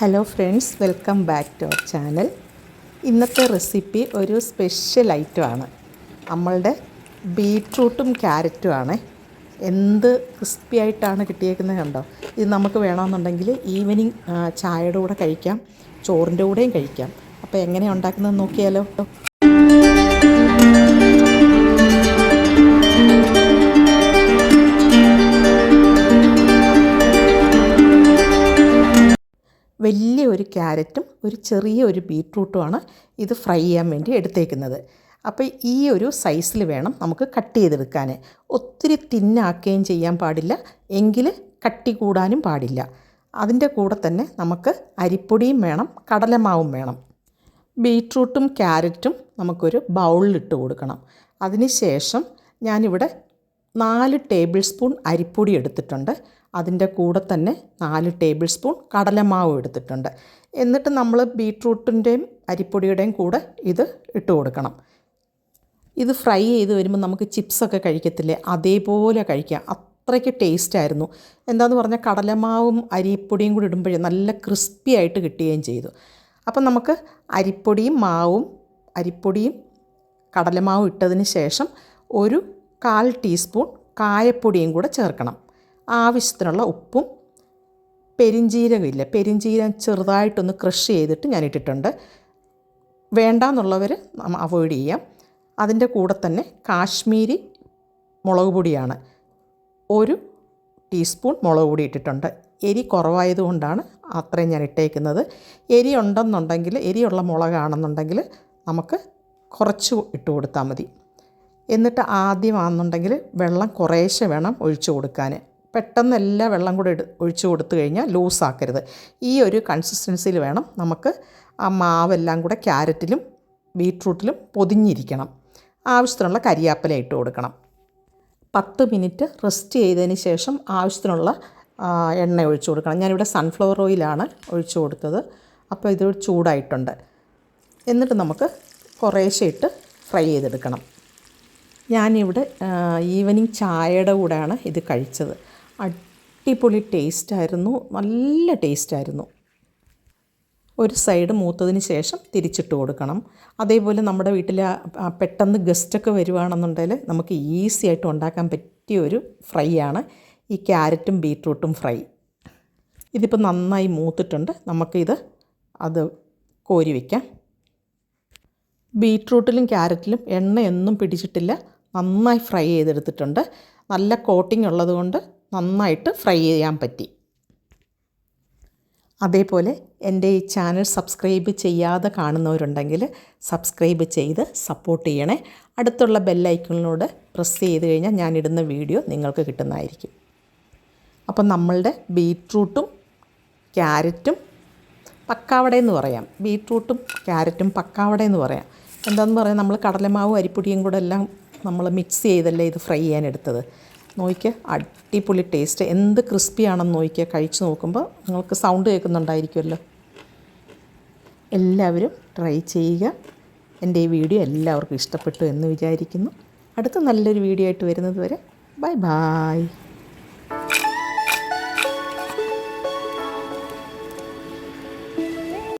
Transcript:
Hello friends welcome back to our channel ഇന്നത്തെ recipe ഒരു special ഐറ്റമാണ് നമ്മളുടെ ബീട്രൂട്ടും ക്യാരറ്റും ആണ്. എന്ത് ക്രിസ്പി ആയിട്ടാണ് കിട്ടിയേക്കുന്നത് കണ്ടോ? ഇത് നമുക്ക് വേണമെന്നുണ്ടെങ്കിൽ ഈവനിങ് ചായയുടെ കൂടെ കഴിക്കാം ചോറിന്റെ കൂടെയും കഴിക്കാം. അപ്പോൾ എങ്ങനെയാണ് ഉണ്ടാക്കുന്നത് നോക്കിയാലോ? വലിയ ഒരു ക്യാരറ്റും ഒരു ചെറിയ ഒരു ബീട്രൂട്ടുമാണ് ഇത് ഫ്രൈ ചെയ്യാൻ വേണ്ടി എടുത്തേക്കുന്നത്. അപ്പോൾ ഈ ഒരു സൈസിൽ വേണം നമുക്ക് കട്ട് ചെയ്തെടുക്കാൻ ഒത്തിരി തിന്നാക്കുകയും ചെയ്യാൻ പാടില്ല എങ്കിൽ കട്ടി കൂടാനും പാടില്ല. അതിന്റെ കൂടെ തന്നെ നമുക്ക് അരിപ്പൊടിയും വേണം കടലമാവും വേണം. ബീട്രൂട്ടും ക്യാരറ്റും നമുക്കൊരു ബൗളിലിട്ട് കൊടുക്കണം. അതിന് ശേഷം ഞാനിവിടെ നാല് ടേബിൾ സ്പൂൺ അരിപ്പൊടി എടുത്തിട്ടുണ്ട്. അതിന്റെ കൂടെ തന്നെ നാല് ടേബിൾ സ്പൂൺ കടലമാവ് എടുത്തിട്ടുണ്ട്. എന്നിട്ട് നമ്മൾ ബീട്രൂട്ടിന്റെയും അരിപ്പൊടിയുടെയും കൂടെ ഇത് ഇട്ട് കൊടുക്കണം. ഇത് ഫ്രൈ ചെയ്ത് വരുമ്പോൾ നമുക്ക് ചിപ്സൊക്കെ കഴിക്കത്തില്ലേ? അതേപോലെ കഴിക്കാം. അത്രയ്ക്ക് ടേസ്റ്റായിരുന്നു എന്താന്ന് പറഞ്ഞാൽ കടലമാവും അരിപ്പൊടിയും കൂടി ഇടുമ്പോഴേ നല്ല ക്രിസ്പി ആയിട്ട് കിട്ടുകയും ചെയ്തു. അപ്പം നമുക്ക് അരിപ്പൊടിയും മാവും അരിപ്പൊടിയും കടലമാവും ഇട്ടതിന് ശേഷം ഒരു കാൽ ടീസ്പൂൺ കായപ്പൊടിയും കൂടെ ചേർക്കണം. ആവശ്യത്തിനുള്ള ഉപ്പും പെരിഞ്ജീരകമില്ല പെരിഞ്ജീരകം ചെറുതായിട്ടൊന്ന് ക്രഷ് ചെയ്തിട്ട് ഞാൻ ഇട്ടിട്ടുണ്ട്. വേണ്ടാന്നുള്ളവർ അവോയ്ഡ് ചെയ്യാം. അതിന്റെ കൂടെ തന്നെ കാശ്മീരി മുളക് പൊടിയാണ്. ഒരു ടീസ്പൂൺ മുളക് പൊടി ഇട്ടിട്ടുണ്ട്. എരി കുറവായതുകൊണ്ടാണ് അത്രയും ഞാൻ ഇട്ടേക്കുന്നത്. എരി ഉണ്ടെന്നുണ്ടെങ്കിൽ എരിയുള്ള മുളകാണെന്നുണ്ടെങ്കിൽ നമുക്ക് കുറച്ച് ഇട്ട് കൊടുത്താൽ മതി. എന്നിട്ട് ആദ്യമാണെന്നുണ്ടെങ്കിൽ വെള്ളം കുറേശ്ശെ വേണം ഒഴിച്ചു കൊടുക്കാൻ. പെട്ടെന്ന് എല്ലാ വെള്ളം കൂടെ ഒഴിച്ചു കൊടുത്തു കഴിഞ്ഞാൽ ലൂസാക്കരുത്. ഈ ഒരു കൺസിസ്റ്റൻസിയിൽ വേണം നമുക്ക് ആ മാവെല്ലാം കൂടെ ക്യാരറ്റിലും ബീട്രൂട്ടിലും പൊതിഞ്ഞിരിക്കണം. ആവശ്യത്തിനുള്ള കരിയാപ്പില ഇട്ട് കൊടുക്കണം. പത്ത് മിനിറ്റ് റെസ്റ്റ് ചെയ്തതിന് ശേഷം ആവശ്യത്തിനുള്ള എണ്ണ ഒഴിച്ചു കൊടുക്കണം. ഞാനിവിടെ സൺഫ്ലവർ ഓയിലാണ് ഒഴിച്ചു കൊടുത്തത്. അപ്പോൾ ഇത് ചൂടായിട്ടുണ്ട്. എന്നിട്ട് നമുക്ക് കുറേശ്ശെ ഇട്ട് ഫ്രൈ ചെയ്തെടുക്കണം. ഞാനിവിടെ ഈവനിങ് ചായയുടെ കൂടെയാണ് ഇത് കഴിച്ചത്. അടിപൊളി ടേസ്റ്റായിരുന്നു. നല്ല ടേസ്റ്റായിരുന്നു. ഒരു സൈഡ് മൂത്തതിന് ശേഷം തിരിച്ചിട്ട് കൊടുക്കണം. അതേപോലെ നമ്മുടെ വീട്ടിൽ പെട്ടെന്ന് ഗസ്റ്റൊക്കെ വരുവാണെന്നുണ്ടെങ്കിൽ നമുക്ക് ഈസി ആയിട്ട് ഉണ്ടാക്കാൻ പറ്റിയ ഒരു ഫ്രൈ ആണ് ഈ ക്യാരറ്റും ബീട്രൂട്ടും ഫ്രൈ. ഇതിപ്പോൾ നന്നായി മൂത്തിട്ടുണ്ട്. നമുക്കിത് അത് കോരി വയ്ക്കാം ബീട്രൂട്ടിലും ക്യാരറ്റിലും എണ്ണയൊന്നും പിടിച്ചിട്ടില്ല. നന്നായി ഫ്രൈ ചെയ്തെടുത്തിട്ടുണ്ട്. നല്ല കോട്ടിംഗ് ഉള്ളതുകൊണ്ട് നന്നായിട്ട് ഫ്രൈ ചെയ്യാൻ പറ്റി. അതേപോലെ എന്റെ ഈ ചാനൽ സബ്സ്ക്രൈബ് ചെയ്യാതെ കാണുന്നവരുണ്ടെങ്കിൽ സബ്സ്ക്രൈബ് ചെയ്ത് സപ്പോർട്ട് ചെയ്യണേ. അടുത്തുള്ള ബെല്ലൈക്കണിലൂടെ പ്രസ് ചെയ്ത് കഴിഞ്ഞാൽ ഞാനിടുന്ന വീഡിയോ നിങ്ങൾക്ക് കിട്ടുന്നതായിരിക്കും. അപ്പം നമ്മളുടെ ബീട്രൂട്ടും ക്യാരറ്റും പക്കാവട എന്ന് പറയാം. ബീട്രൂട്ടും ക്യാരറ്റും പക്കാവട എന്ന് പറയാം. എന്താണെന്ന് പറയാം? നമ്മൾ കടലമാവും അരിപ്പൊടിയും കൂടെ എല്ലാം നമ്മൾ മിക്സ് ചെയ്തല്ലേ ഇത് ഫ്രൈ ചെയ്യാൻ എടുത്തത് നോക്കിക്കുക അടിപൊളി ടേസ്റ്റ് എന്ത് ക്രിസ്പി ആണെന്ന് നോക്കിയാൽ കഴിച്ച് നോക്കുമ്പോൾ നിങ്ങൾക്ക് സൗണ്ട് കേൾക്കുന്നുണ്ടായിരിക്കുമല്ലോ. എല്ലാവരും ട്രൈ ചെയ്യുക. എന്റെ ഈ വീഡിയോ എല്ലാവർക്കും ഇഷ്ടപ്പെട്ടു എന്ന് വിചാരിക്കുന്നു. അടുത്ത നല്ലൊരു വീഡിയോ ആയിട്ട് വരുന്നത് വരെ ബൈ ബായ്